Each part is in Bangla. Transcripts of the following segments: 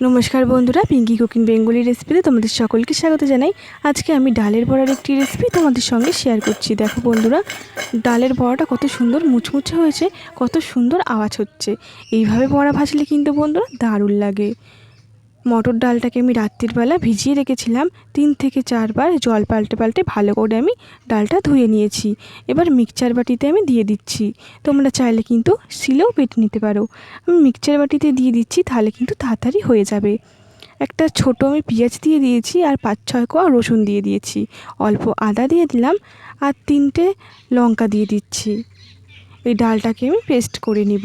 নমস্কার বন্ধুরা পিঙ্কি কুকিং বেঙ্গলি রেসিপিতে তোমাদের সকলকে স্বাগত জানাই। আজকে আমি ডালের বড়ার একটি রেসিপি তোমাদের সঙ্গে শেয়ার করছি। দেখো বন্ধুরা, ডালের বড়াটা কত সুন্দর মুচমুচে হয়েছে, কত সুন্দর আওয়াজ হচ্ছে। এইভাবে বড়া ভাজলে কিন্তু বন্ধুরা দারুণ লাগে। মটর ডালটাকে আমি রাত্রির বেলা ভিজিয়ে রেখেছিলাম। তিন থেকে চারবার জল পাল্টে পাল্টে ভালো করে আমি ডালটা ধুয়ে নিয়েছি। এবার মিক্সচার বাটিতে আমি দিয়ে দিচ্ছি। তোমরা চাইলে কিন্তু শিলেও বেটে নিতে পারো। আমি মিক্সচার বাটিতে দিয়ে দিচ্ছি, তাহলে কিন্তু তাড়াতাড়ি হয়ে যাবে। একটা ছোট আমি পেঁয়াজ দিয়ে দিয়েছি আর পাঁচ ছয় কোয়া রসুন দিয়ে দিয়েছি। অল্প আদা দিয়ে দিলাম আর তিনটে লঙ্কা দিয়ে দিচ্ছি। এই ডালটাকে আমি পেস্ট করে নিব।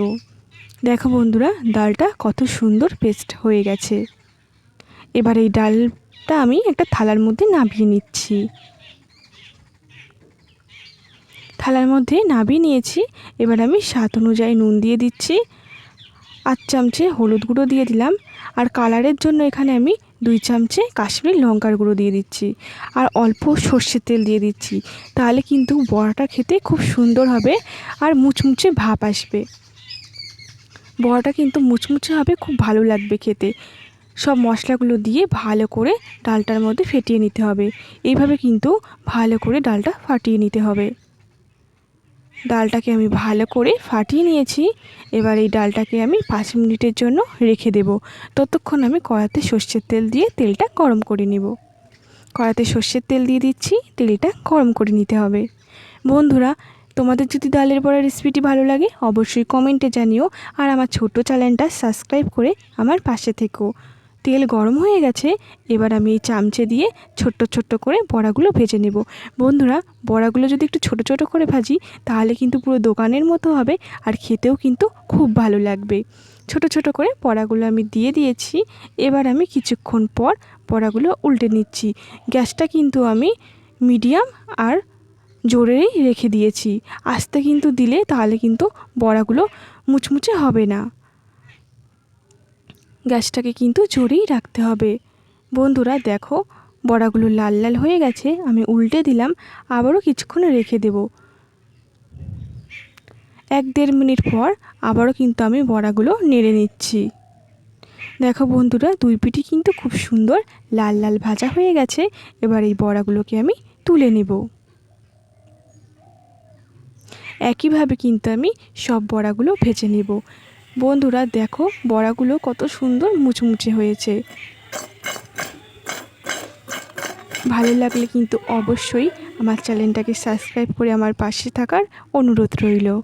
দেখো বন্ধুরা, ডালটা কত সুন্দর পেস্ট হয়ে গেছে। এবার এই ডালটা আমি একটা থালার মধ্যে নামিয়ে নিচ্ছি। থালার মধ্যে নামিয়ে নিয়েছি। এবার আমি স্বাদ অনুযায়ী নুন দিয়ে দিচ্ছি। আট চামচে হলুদ গুঁড়ো দিয়ে দিলাম। আর কালারের জন্য এখানে আমি দুই চামচে কাশ্মীরি লঙ্কার গুঁড়ো দিয়ে দিচ্ছি। আর অল্প সর্ষের তেল দিয়ে দিচ্ছি। তাহলে কিন্তু বড়াটা খেতে খুব সুন্দর হবে আর মুচমুচে ভাপ আসবে। বড়াটা কিন্তু মুচমুচে হবে, খুব ভালো লাগবে খেতে। সব মশলাগুলো দিয়ে ভালো করে ডালটার মধ্যে ফেটিয়ে নিতে হবে। এইভাবে কিন্তু ভালো করে ডালটা ফাটিয়ে নিতে হবে। ডালটাকে আমি ভালো করে ফাটিয়ে নিয়েছি। এবার এই ডালটাকে আমি পাঁচ মিনিটের জন্য রেখে দেব। ততক্ষণ আমি কড়াতে সর্ষের তেল দিয়ে তেলটা গরম করে নেব। কড়াতে সর্ষের তেল দিয়ে দিচ্ছি, তেলটা গরম করে নিতে হবে। বন্ধুরা, তোমাদের যদি ডালের বড়া রেসিপিটি ভালো লাগে, অবশ্যই কমেন্টে জানিও। আর আমার ছোট চ্যানেলটা সাবস্ক্রাইব করে আমার পাশে থেকো। তেল গরম হয়ে গেছে, এবার আমি এই চামচে দিয়ে ছোট্ট ছোট্ট করে বড়াগুলো ভেজে নেব। বন্ধুরা, বড়াগুলো যদি একটু ছোট ছোট করে ভাজি, তাহলে কিন্তু পুরো দোকানের মতো হবে আর খেতেও কিন্তু খুব ভালো লাগবে। ছোট ছোট করে বড়াগুলো আমি দিয়ে দিয়েছি, এবার আমি কিছুক্ষণ পর বড়াগুলো উল্টে নিচ্ছি। গ্যাসটা কিন্তু আমি মিডিয়াম আর জোরেই রেখে দিয়েছি। আস্তে কিন্তু দিলে তাহলে কিন্তু বড়াগুলো মুচমুচে হবে না। গ্যাসটাকে কিন্তু জোরেই রাখতে হবে। বন্ধুরা দেখো, বড়াগুলো লাল লাল হয়ে গেছে, আমি উল্টে দিলাম, আবারও কিছুক্ষণ রেখে দেব। এক দেড় মিনিট পর আবারও কিন্তু আমি বড়াগুলো নেড়ে নিচ্ছি। দেখো বন্ধুরা, দুই পিঠি কিন্তু খুব সুন্দর লাল লাল ভাজা হয়ে গেছে, এবার এই বড়াগুলোকে আমি তুলে নেব। একইভাবে কিন্তু আমি সব বড়াগুলো ভেজে নেব। বন্ধুরা দেখো, বড়াগুলো কত সুন্দর মুচমুচে হয়েছে। ভালো লাগলে কিন্তু অবশ্যই আমার চ্যানেলটাকে সাবস্ক্রাইব করে আমার পাশে থাকার অনুরোধ রইল।